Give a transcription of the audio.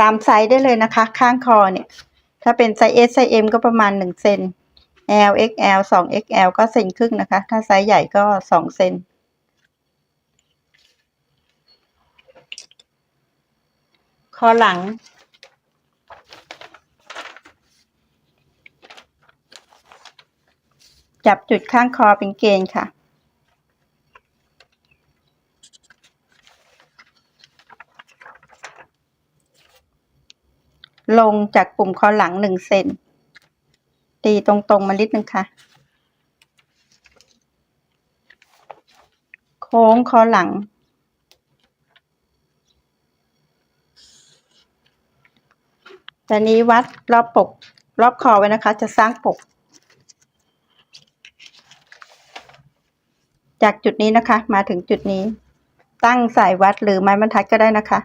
ตามไซส์ได้เลยนะคะ ข้างคอเนี่ย ถ้าเป็นไซส์ S ไซส์ M ก็ประมาณหนึ่งเซน L XL สอง XL ก็เซนครึ่งนะคะ ถ้าไซส์ใหญ่ก็สองเซนคอหลัง จับจุดข้างคอเป็นเกณฑ์ค่ะ ลงจากปุ่มคอหลังหนึ่งเซนตีตรงๆมานิดนึงค่ะ โค้งคอหลัง ตอนนี้วัดรอบปก รอบคอไว้นะคะ จะสร้างปก จากจุดนี้นะคะ มาถึงจุดนี้ ตั้งสายวัดหรือไม้บรรทัดก็ได้นะคะ